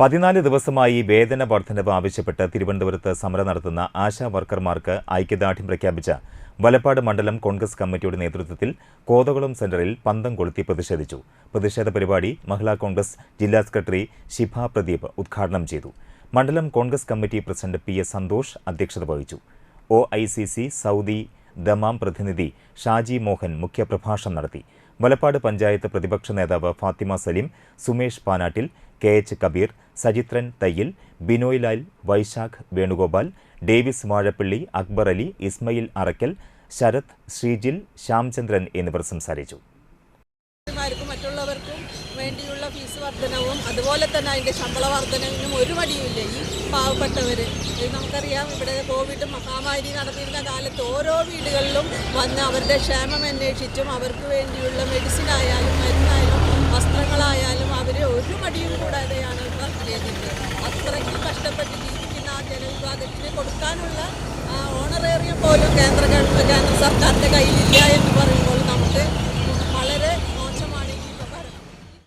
പതിനാല് ദിവസമായി വേതന വർധനവ് ആവശ്യപ്പെട്ട് തിരുവനന്തപുരത്ത് സമരം നടത്തുന്ന ആശാ വർക്കർമാർക്ക് ഐക്യദാർഢ്യം പ്രഖ്യാപിച്ച വലപ്പാട് മണ്ഡലം കോൺഗ്രസ് കമ്മിറ്റിയുടെ നേതൃത്വത്തിൽ കോതകുളം സെന്ററിൽ പന്തം കൊളുത്തി പ്രതിഷേധിച്ചു. പ്രതിഷേധ പരിപാടി മഹിളാ കോൺഗ്രസ് ജില്ലാ സെക്രട്ടറി ശിഭ പ്രദീപ് ഉദ്ഘാടനം ചെയ്തു. മണ്ഡലം Congress committee president P S Santhosh അധ്യക്ഷത വഹിച്ചു. O I C C Saudi Dammam പ്രതിനിധി ഷാജി മോഹൻ മുഖ്യപ്രഭാഷണം നടത്തി. വലപ്പാട് പഞ്ചായത്ത് പ്രതിപക്ഷ നേതാവ് Fathima Saleem Sumesh Panattil K H Kabeer Sajithran Thayyil Binoy Lal Vaishakh Venugopal Davis Vazhappally Akbar Ali Ismail Arakkal Sarath Sreejil Shyamchandran എന്നിവർ സംസാരിച്ചു. മറ്റുള്ളവർക്കും വേണ്ടിയുള്ള ഫീസ് വർധനവും അതുപോലെ തന്നെ അതിന്റെ ശമ്പള വർധനവിനും ഒരു മടിയുമില്ല. ഈ പാവപ്പെട്ടവർ നമുക്കറിയാം ഇവിടെ കോവിഡ് മഹാമാരി നടന്നിരുന്ന കാലത്ത് ഓരോ വീടുകളിലും വന്ന് അവരുടെ ക്ഷേമം അന്വേഷിച്ചും അവർക്ക് വേണ്ടിയുള്ള മെഡിസിൻ ആയാലും മരുന്നായാലും വസ്ത്രങ്ങളായാലും അവരെ ഒരു മടിയും കൂടാതെയാണ് ഇവർ ചെയ്തിട്ട് അത്രയ്ക്ക് കഷ്ടപ്പെട്ട് ജീവിക്കുന്ന ആ ജനവിഭാഗത്തിന് കൊടുക്കാനുള്ള ഓണറേറിയം പോലും കേന്ദ്ര ഗവൺമെന്റ് കേന്ദ്ര സർക്കാരിന്റെ കയ്യിലില്ല എന്ന് പറയുമ്പോൾ